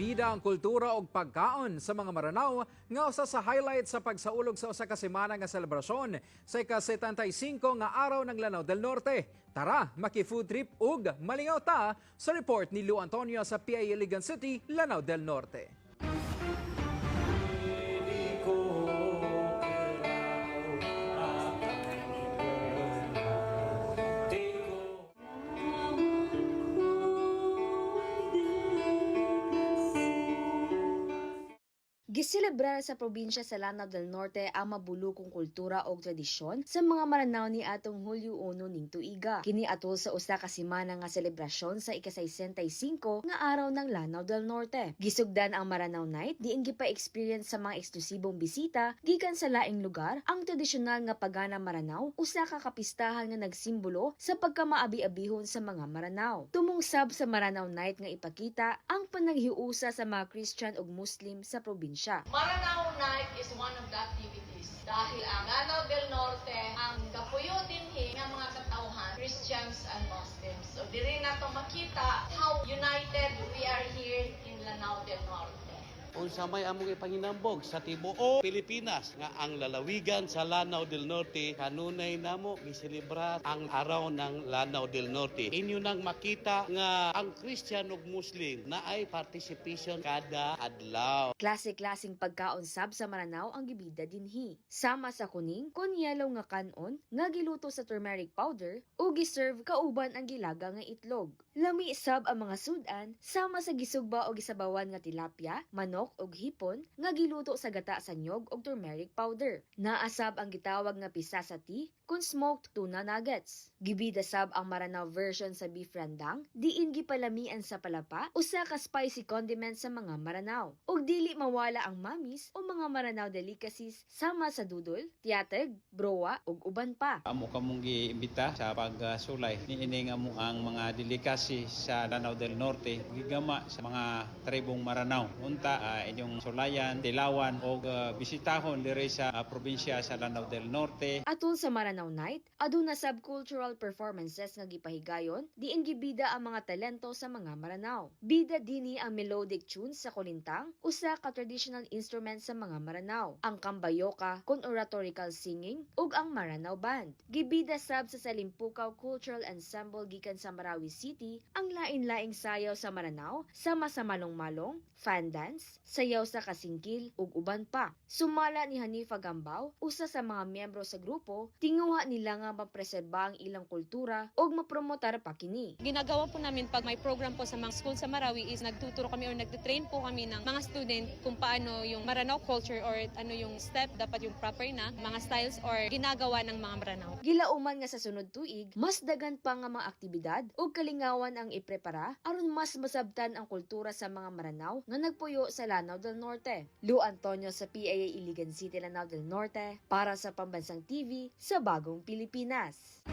Bida ang kultura ug pagkaon sa mga Maranao nga usa sa highlight sa pagsaulog sa usa ka semana nga selebrasyon sa ika-75 nga araw ng Lanao del Norte. Tara, maki-food trip ug malingaw ta sa report ni Lou Antonio sa PIA Iligan City, Lanao del Norte. Giselebrar sa probinsya sa Lanao del Norte ang mabulukong kultura o tradisyon sa mga Maranao ni atong Hulyo 1 ning tuiga. Kini atol sa usa ka semana nga selebrasyon sa ika-65 nga araw ng Lanao del Norte. Gisugdan ang Maranao Night diin gipa-experience sa mga eksklusibong bisita gikan sa laing lugar ang tradisyonal nga pagana Maranao usa ka kapistahan nga nagsimbolo sa pagkamaabi-abihon sa mga Maranao. Tumungsab sa Maranao Night nga ipakita ang panaghiusa sa mga Christian ug Muslim sa probinsya. Maranao Night is one of the activities dahil ang Lanao del Norte ang kapuyo din nga mga katauhan, Christians and Muslims. So diri na to makita how united we are here in Lanao del Norte. Unsa may among ipanginambog sa tibuok Pilipinas nga ang lalawigan sa Lanao del Norte kanunay namo giselebrar ang araw ng Lanao del Norte inyo nang makita nga ang Christian ug Muslim na ay participation kada adlaw Klase-klaseng pagkaon sab sa Maranao ang gibida dinhi. Sama sa kuning yellow nga kanon nga giluto sa turmeric powder o giserve kauban ang gilaga nga itlog. Lami sab ang mga sudan sama sa gisugba o gisabawan nga tilapia, manok ug hipon nga giluto sa gata sa nyog ug turmeric powder. Naasab ang gitawag nga pisa sa tea kun smoked tuna nuggets. Gibida sab ang Maranao version sa beef rendang diin gipalamian sa palapa usa ka spicy condiment sa mga Maranao. Ug dili mawala ang mamis o mga Maranao delicacies sama sa dudol, tiyateg, broa ug uban pa. Amo kamong giimbita sa pagsulay niini nga mo ang mga delikasi sa Lanao del Norte gigama sa mga tribong Maranao. Unta ah, inyong sulayan, tilawan o bisitahon diri sa ah, probinsya sa Lanao del Norte. Atol sa Maranao Night, aduna sab cultural performances nga gipahigayon diin gibida ang mga talento sa mga Maranao. Bida dinhi ang melodic tunes sa kulintang, usa ka traditional instrument sa mga Maranao, ang kambayoka kun oratorical singing ug ang Maranao Band. Gibida sab sa Salimpukaw Cultural Ensemble gikan sa Marawi City ang lain-laing sayaw sa Maranao sa malong-malong, fan dance, sayaw sa kasingkil ug uban pa. Sumala ni Hanifa Gambaw, usa sa mga miyembro sa grupo, tinguha nila nga mapreserba ang ilang kultura ug mapromotar pa kini. ginagawa po namin pag may program po sa mga school sa Marawi is nagtuturo kami or nagtitrain po kami ng mga student kung paano yung Maranao culture or ano yung step dapat yung proper na mga styles or ginagawa ng mga Maranao. Gilauman nga sa sunod tuig, mas dagan pa nga mga aktibidad ug kalingawan ang iprepara aron mas masabtan ang kultura sa mga Maranao nga nagpuyo sa Lanao del Norte. Lu Antonio sa PAA Iligan City, Lanao del Norte para sa Pambansang TV sa Bagong Pilipinas.